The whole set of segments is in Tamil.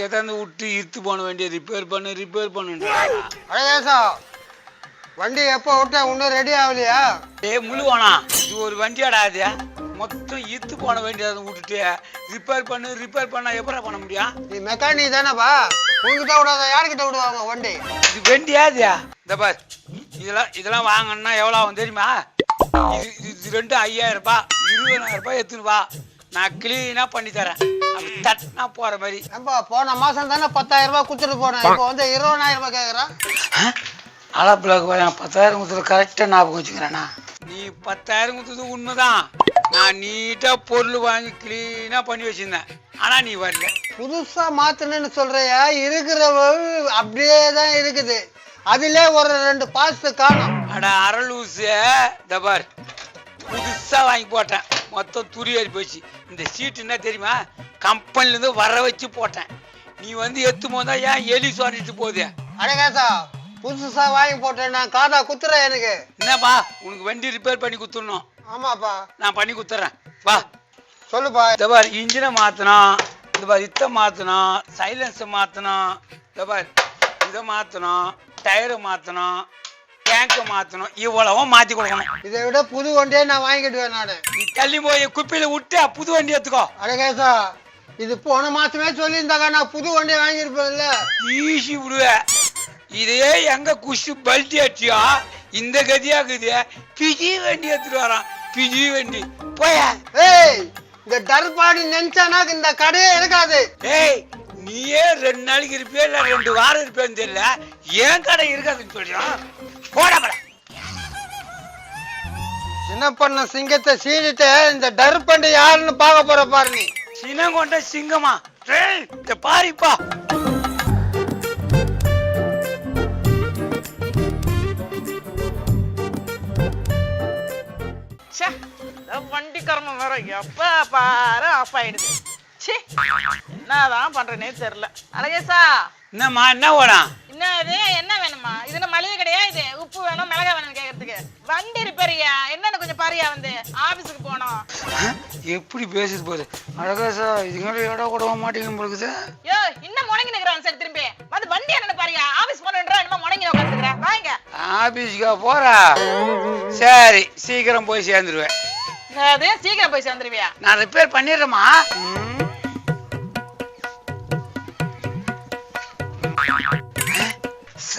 எதாந்து விட்டு இழுத்து போன வேண்டிய ரிப்பேர் பண்ணு ரிப்பேர் பண்ணுன்றா அழகேசா வண்டி எப்போ விட்ட இன்னும் ரெடி ஆகலையா? ஏ முழுவானா? இது ஒரு வண்டியாடா அது மொத்தம் இழுத்து போன வேண்டியதை விட்டுட்டு. ரிப்பேர் பண்ணு ரிப்பேர் பண்ணா எப்படா பண்ண முடியும்? நீ மெக்கானிக் தானேப்பா? உங்ககிட்ட விடாத யார்கிட்ட விடுவாங்க வண்டி? இது வண்டியாதியா இந்த பார் இதெல்லாம் இதெல்லாம் வாங்கணும்னா எவ்வளோ ஆகும் தெரியுமா? இது இது- இது ரெண்டு ஐயாயிரம் ரூபாய் இருபதாயிரம் ரூபாய் எடுத்துன்னு வா. நான் கிளீனாக பண்ணி தரேன் அப்படி தட்டினா போகிற மாதிரி. ஏன்பா போன மாசம் தானே பத்தாயிரம் ரூபாய் கொடுத்துட்டு போனேன். இப்போ வந்து இருபதாயிரம் ரூபாய் கேட்குறான் அளப்பிளாக்கு வரேன் பத்தாயிரம் கொடுத்தது கரெக்டாக ஞாபகம் வச்சுக்கிறேண்ணா நீ பத்தாயிரம் கொடுத்தது உண்மைதான். நான் நீட்டாக பொருள் வாங்கி க்ளீனாக பண்ணி வச்சிருந்தேன். ஆனால் நீ வரல. புதுசா மாத்தணும்னு சொல்றியா? இருக்கிற அப்படியே தான் இருக்குது. அதிலே ஒரு ரெண்டு பாஸ்ட் காணும். அட அரலூசு தபார் புதுசாக வாங்கி போட்டேன். மொத்தம் துரி ஏறி போச்சு. இந்த சீட்டு என்ன தெரியுமா? கம்பெனிலேருந்து வர வச்சு போட்டேன். நீ வந்து எத்து போதா ஏன் எலி சொல்லிட்டு போகுது அழகேசா புதுசா வாங்கி போட்டேன். நான் காதா குத்துறேன் எனக்கு. என்னப்பா? உனக்கு வண்டி ரிப்பேர் பண்ணி கொடுத்துடணும் ஆமாப்பா. நான் பண்ணி கொடுத்துட்றேன் வா. சொல்லுப்பா. இந்த பார் இன்ஜினை மாற்றணும் இந்த பார் இத்தை மாற்றணும் சைலன்ஸை மாற்றணும் இந்த பார் இதை மாற்றணும் டயரை மாற்றணும் டேங்கை மாற்றணும் இவ்வளவும் மாற்றி கொடுக்கணும். இதை விட புது வண்டியே நான் வாங்கிடுவேன் நான். நீ தள்ளி போய் குப்பையில் விட்டு புது வண்டி எடுத்துக்கோ. அழகேசா இது போன மாசமே சொல்லியிருந்தாக்கா நான் புது வண்டி வாங்கியிருப்பேன்ல. ஈசி விடுவ. இதே எங்க குஷி பல்ட்டி அடிச்சியா? இந்த கதியாக்குது பிஜி வண்டி எடுத்துட்டு வரான். பிஜி வண்டி. போய. ஏய் இந்த டர்பாடி நினைச்சானாக்கு இந்த கடையே இருக்காது. ஏய் நீயே ரெண்டு நாளைக்கு இருப்பியா இல்ல ரெண்டு வாரம் இருப்பேன்னு தெரியல. ஏன் கடை இருக்காதுன்னு சொல்றான்? போட போட. சின்ன பண்ண சிங்கத்தை சீனிட்டு இந்த டர்பண்டி யாருன்னு பார்க்க போற பாரு நீ. சினம் கொண்ட சிங்கமா? இந்த பாரிப்பா ச்சே இந்த வண்டி கர்மம் வேற எப்ப பாரு ஆஃப் ஆயிடுது. ச்சே என்னதான் பண்றேனே தெரியல. அழகேசா என்னம்மா என்ன ஓடான் என்ன இது என்ன வேணுமா இது என்ன மளிகை கடையா இது? உப்பு வேணும் மிளகா வேணும் கேக்குறதுக்கு. வண்டி ரிப்பேரியா என்னன்னு கொஞ்சம் பாரியா வந்து. ஆபீஸுக்கு போனோம் எப்படி பேசுது போகுது? அழகா சார் இதுங்களை இடம் கொடுக்க மாட்டேங்க போகுது யோ இன்னும் முடங்கி நிக்கிறான் சரி திரும்பி. வந்து வண்டி என்னன்னு பாரியா? ஆபீஸ் போனேன்றா என்னமோ முடங்கி உட்காந்துக்கிறேன் வாங்க. ஆபீஸ்க்கா போறா? சரி சீக்கிரம் போய் சேர்ந்துருவேன். அது சீக்கிரம் போய் சேர்ந்துருவியா? நான் ரிப்பேர் பண்ணிடுறேம்மா.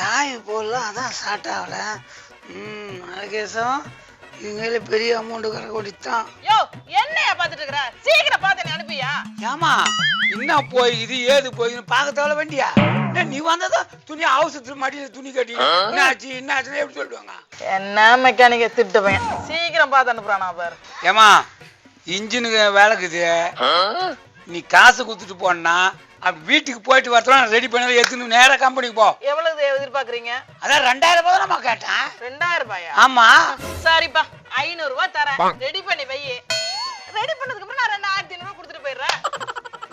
சாய் போடல அதான் ஸ்டார்ட் ஆகல ம் நாகேசம் இவங்கள பெரிய அமௌண்ட் கரை கொடித்தான். யோ என்னையா பாத்துட்டு இருக்கிற? சீக்கிரம் பார்த்து என்ன அனுப்பியா? ஏமா என்ன போய் இது ஏது போய் பார்க்க தேவை வண்டியா? என்ன நீ வந்ததா துணி அவசரத்துக்கு மடியில துணி கட்டி. என்னாச்சு என்னாச்சுன்னு எப்படி சொல்லுவாங்க என்ன மெக்கானிக்க திட்டு பையன்? சீக்கிரம் பார்த்து அனுப்புறானா பாரு. ஏமா இன்ஜினுக்கு வேலைக்குது நீ காசு கொடுத்துட்டு போனா வீட்டுக்கு போயிட்டு வரலாம் ரெடி பண்ணி எடுத்துன்னு நேரா கம்பெனிக்கு போ. எவ்வளவு எதிர்பார்க்கறீங்க? அதான் ரெண்டாயிரம் ரூபாய் நம்ம கேட்டேன். ரெண்டாயிரம் ரூபாயா? ஆமா. சரிப்பா ஐநூறு ரூபாய் தரேன் ரெடி பண்ணி வை. ரெடி பண்ணதுக்கு அப்புறம் நான் ரெண்டாயிரத்தி ஐநூறு கொடுத்துட்டு போயிடுறேன்.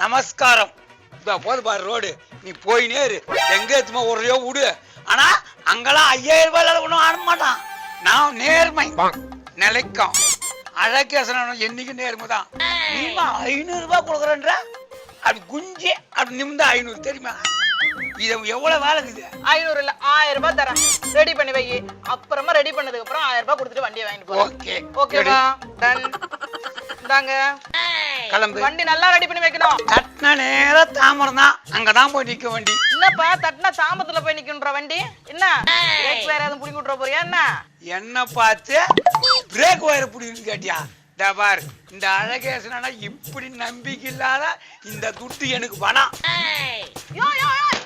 நமஸ்காரம். போது பாரு ரோடு. நீ போயினே இரு. எங்க எத்துமா ஒரே விடு. ஆனா அங்கெல்லாம் ஐயாயிரம் ரூபாய் ஒன்றும் ஆன மாட்டான். நான் நேர்மை. நிலைக்கும். அழகேசன் என்னைக்கு நேர்மை தான் நீமா ஐநூறு ரூபாய் கொடுக்குறேன்ற? அப்படி குஞ்சு அப்படி நிமிந்தா ஐநூறு தெரியுமா? இது எவ்வளவு வேலை இருக்குது ஐநூறு இல்ல ஆயிரம் ரூபாய் தரேன். ரெடி பண்ணி வை. அப்புறமா ரெடி பண்ணதுக்கு அப்புறம் ஆயிரம் ரூபாய் கொடுத்துட்டு வண்டியை வாங்கிட்டு போறேன். ஓகே ஓகேவா டன் இந்தாங்க. கிளம்பு. வண்டி நல்லா ரெடி பண்ணி வைக்கணும். தட்டின நேரா தாமரம் தான் அங்கதான் போய் நிக்க வண்டி. என்னப்பா தட்டினா தாமத்துல போய் நிக்கணுன்ற வண்டி? என்ன? பிரேக் வேற எதுவும் புடிங்கி விட்டுற போறியா என்ன? என்ன பார்த்து பிரேக் ஒயர் பிடிக்குன்னு கேட்டியா? இந்த பார் இந்த அழகேசனா இப்படி நம்பிக்கை இல்லாத இந்த துட்டு எனக்கு யோ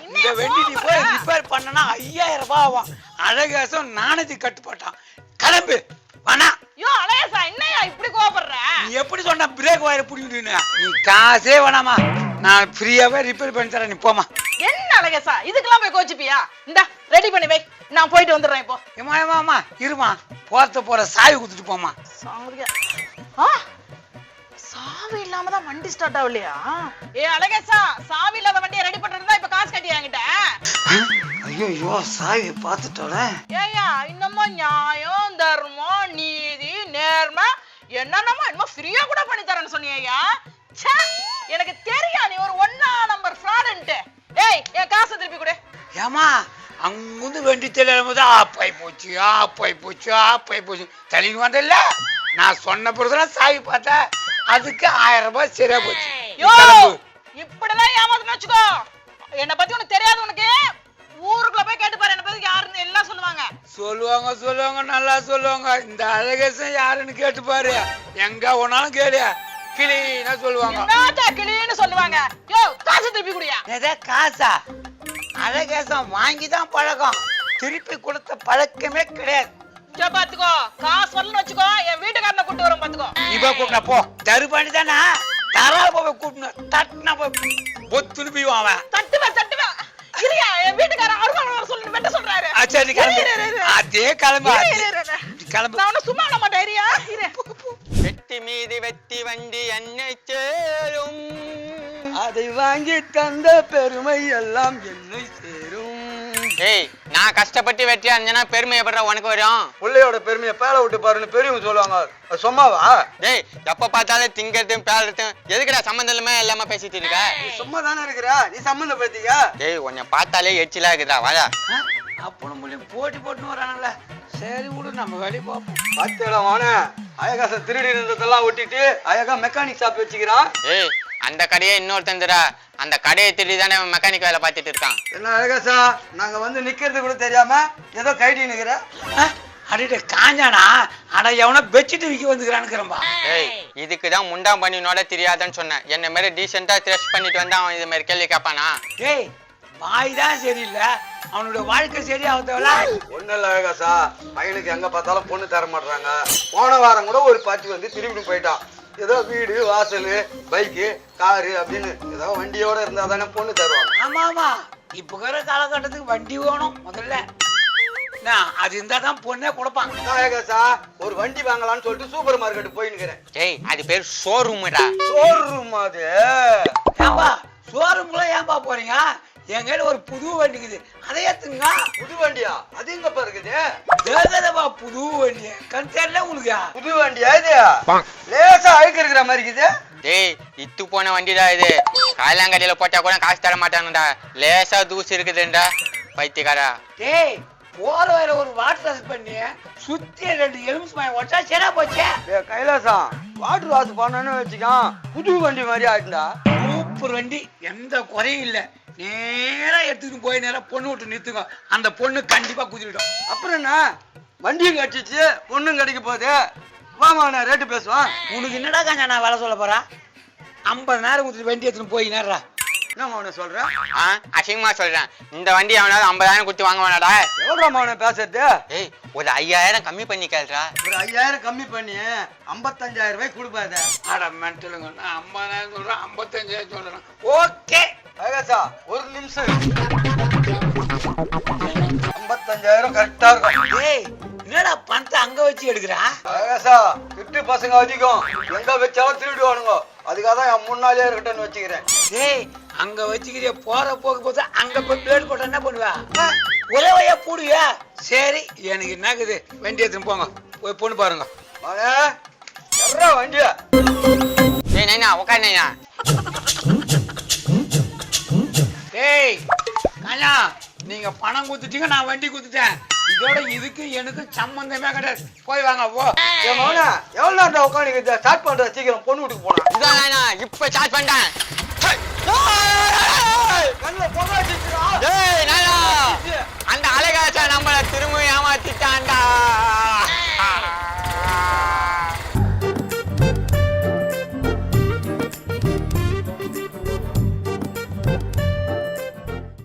இந்த வண்டி நீ போய் ரிப்பேர் பண்ணனா ஐயாயிரம் ரூபாய் ஆகும். அழகேசம் நாணயத்தை கட்டுப்பட்டான். கிளம்பு வேணாம் யோ அழகேசா என்னையா இப்படி கோவப்படுற? நீ எப்படி சொன்ன பிரேக் ஒயர் பிடிக்கிட்டுன்னு நீ காசே வேணாமா. நான் ஃப்ரீயாவே ரிப்பேர் பண்ணி தரேன் நீ போமா என்ன அழகேசா இதுக்கெல்லாம் போய் கோச்சிப்பியா? இந்தா ரெடி பண்ணி வை. நான் போயிட்டு வந்துடுறேன் இப்போ. ஏமா ஏமா இருமா. போறத போற சாவி கொடுத்துட்டு போமா சாவடியா. சாவி இல்லாம தான் வண்டி ஸ்டார்ட் ஆகலையா? ஏ அழகேசா சாவி இல்லாத வண்டியை ரெடி பண்றதா இப்ப காசு கட்டி என்கிட்ட? ஐயோ சாவி பார்த்துட்டோல. ஏயா இன்னமும் நியாயம் தர்மம் நீதி நேர்மை என்னென்னமோ என்னமோ ஃப்ரீயா கூட பண்ணி தரேன்னு சொன்னியா ச்சே எனக்கு தெரியும் நீ ஒரு ஒன்னா நம்பர் ஃப்ராடுன்ட்டு ஏய் என் காசை திருப்பி கொடு. ஏமா அங்குந்து வண்டி தெரியாம போது ஆப்பாய் போச்சு ஆப்பாய் போச்சு ஆப்பாய் போச்சு. தள்ளின்னு வந்தல நான் சொன்ன பிறகுதான் சாவி பார்த்தா அதுக்கு ஆயிரம் ரூபாய் சரியா போச்சு. இப்படிதான் ஏமாத்தணும் வச்சுக்கோ. என்னை பத்தி உனக்கு தெரியாது உனக்கு. ஊருக்குள்ள போய் கேட்டு பாரு என்ன பத்தி யாருன்னு எல்லாம் சொல்லுவாங்க. சொல்லுவாங்க சொல்லுவாங்க நல்லா சொல்லுவாங்க. இந்த அழகேசன் யாருன்னு கேட்டு பாரு. எங்க ஒன்னாலும் கேளு. கிளீனா சொல்லுவாங்க. கிளின்னு சொல்லுவாங்க? யோ காசை திருப்பி குடியா எதா காசா? அழகேசம் வாங்கி தான் பழக்கம். திருப்பி கொடுத்த பழக்கமே கிடையாது. பாத்துக்கோ காசு வரலன்னு வச்சுக்கோ என் வீட்டுக்காரனை கூட்டு வரும் பாத்துக்கோ. நீ போய் கூப்பிட போ. தருபாணி தானே தரா போய் கூப்பிடணும் தட்டினா போய் பொத்துன்னு போய் அவன். தட்டுவேன் தட்டுவேன் இல்லையா என் வீட்டுக்காரன் அருவாள் வர சொல்லு வெட்ட சொல்றாரு. ஆ, சரி கிளம்பு. அதே கிளம்பு கிளம்பு. நான் சும்மா விட மாட்டேன் வெட்டி மீது வெட்டி வண்டி என்னை சேரும். அதை வாங்கி தந்த பெருமை எல்லாம் என்னை சேரும். ஏய் நான் கஷ்டப்பட்டு வெட்டியா இருந்தேன்னா பெருமை எப்படா உனக்கு வரும்? பிள்ளையோட பெருமையை பேல விட்டு பாருன்னு பெரியவங்க சொல்லுவாங்க. அது சும்மாவா? டேய் எப்ப பார்த்தாலும் திங்கிறதும் பேலறதும் எதுக்குடா சம்மந்தம் இல்லாம இல்லாம பேசிட்டு இருக்க? சும்மா தானே இருக்கிற? நீ சம்மந்தப்படுத்திக்க டேய் உன்னை பார்த்தாலே எச்சிலா இருக்குதா வாடா. அப்பனும் முடியும் போட்டி போட்டுன்னு வராங்கல்ல சரி விடு நம்ம வேலையை பார்ப்போம். பாத்தியடா வானே அழகாச திருடி இருந்ததெல்லாம் ஒட்டிட்டு அழகா மெக்கானிக் ஷாப் வச்சுக்கிறான். ஏய் அந்த கடையே இன்னொருத்தந்துடா அந்த கடையை திருடி தானே மெக்கானிக் வேலை பார்த்துட்டு இருக்கான். என்ன அழகாசா நாங்க வந்து நிக்கிறது கூட தெரியாம ஏதோ கைடி நிக்கிற. அடிட்டு காஞ்சானா? அட எவனோ பெட்ஷீட் விற்க வந்துக்கிறானுக்கிறம்பா ஏய் இதுக்கு தான் முண்டா பண்ணினோட தெரியாதுன்னு சொன்னேன். என்ன மாதிரி டீசெண்டா த்ரெஷ் பண்ணிட்டு வந்தா அவன் இது மாதிரி கேள்வி கேட்பானா? டேய் வாய் தான் சரியில்லை. அவனுடைய வாழ்க்கை சரியாகத்தவள? ஒண்ணு இல்ல அழகாசா பையனுக்கு எங்க பார்த்தாலும் பொண்ணு தர மாட்டாங்க போன வாரம் கூட ஒரு பாட்டி வந்து திரும்பி போயிட்டான். ஏதோ வீடு வாசல் பைக்கு காரு அப்படின்னு ஏதோ வண்டியோட இருந்தா தானே பொண்ணு தருவாங்க. ஆமா ஆமா இப்ப இருக்கிற காலகட்டத்துக்கு வண்டி வேணும் முதல்ல. என்ன, அது இருந்தா தான் பொண்ணே கொடுப்பான் அதான் அழகாசா ஒரு வண்டி வாங்கலாம்னு சொல்லிட்டு சூப்பர் மார்க்கெட் போயின்னுக்கிறேன். ஏய் அது பேர் ஷோரூம்டா ஷோரூம் அது. ஏன்பா ஷோரூம்குள்ள ஏன்பா போறீங்க? என் கையில ஒரு புது வண்டி இருக்குது. அதை ஏத்துங்க. புது வண்டியா? அது எங்கப்பா இருக்குது? புது வண்டி. கண் தெரியல உங்களுக்கு? புது வண்டியா இது? லேசா அழுக்கு இருக்கிற மாதிரி இருக்குது. டேய் இத்து போன வண்டிடா இது. காயலாங்கடியில போட்டா கூட காசு தர மாட்டானுடா லேசா தூசி இருக்குதுண்டா பைத்தியக்காரா. டேய் போற வர ஒரு வாட்டர் வாஷ் பண்ணி சுத்தி ரெண்டு எலுமிச்சு மாயம் ஒட்டா சரியா போச்சே. டேய் கைலாசம் வாட்டர் வாஷ் பண்ணணும்னு வச்சுக்கான் புது வண்டி மாதிரி ஆயிட்டுடா சூப்பர் வண்டி. எந்த குறையும் இல்ல. நேரா எடுத்துட்டு போய் நேரா பொண்ணு விட்டு நிறுத்துங்க. அந்த பொண்ணு கண்டிப்பா குதிரிடும் அப்புறம் என்ன? வண்டியும் கட்டிச்சு பொண்ணும் கிடைக்க போகுது. வாமா நான் ரேட்டு பேசுவான் உனக்கு என்னடா காஞ்சா நான் வேலை சொல்ல போறா? ஐம்பது நேரம் கொடுத்துட்டு வண்டி எடுத்துட்டு போய் நேரா. என்னம்மா அவனை சொல்றேன் ஆ அசிங்கமா சொல்றேன். இந்த வண்டி அவனாவது ஐம்பதாயிரம் கொடுத்து வாங்க வேணாடா. எவ்வளோமா அவனை பேசுறது? ஏய் ஒரு ஐயாயிரம் கம்மி பண்ணி கேள்றா ஒரு ஐயாயிரம் கம்மி பண்ணி ஐம்பத்தஞ்சாயிரம் ரூபாய் கொடுப்பாத ஆட மென்டலுங்க நான் ஐம்பதாயிரம் சொல்றேன் ஐம்பத்தஞ்சாயிரம் சொல்றேன். ஓகே. அழகாசா ஒரு நிமிஷம் ஐம்பத்தஞ்சாயிரம் கரெக்டா இருக்கும். ஏய் என்னடா பணத்தை அங்க வச்சு எடுக்கிறா? அழகாசா திட்டு பசங்க அதிகம் எங்க வச்சாலும் திருடுவானுங்க. அதுக்காக தான் என் முன்னாலே இருக்கட்டும்னு வச்சுக்கிறேன். ஏய் அங்க வச்சுக்கிறிய போற போக்கு போது அங்க போய் பிளேடு போட்டா என்ன பண்ணுவா? ஒரே வழியா போடுவியா சரி எனக்கு என்னக்குது வண்டி எடுத்துன்னு போங்க. போய் பொண்ணு பாருங்க. எர்ரா வண்டியா. ஏய் நைனா ஏய் நீங்க பணம் கொடுத்துட்டீங்க நான் வண்டி கொடுத்துட்டேன். இதோட இதுக்கு எனக்கு சம்பந்தமே கிடையாது. போய் வாங்க போ. எவ்வளவு நேரம் உட்காந்து ஸ்டார்ட் பண்ற சீக்கிரம் பொண்ணு வீட்டுக்கு போனா இதான் இப்ப சார்ஜ் பண்ணிட்டேன். ஏய்,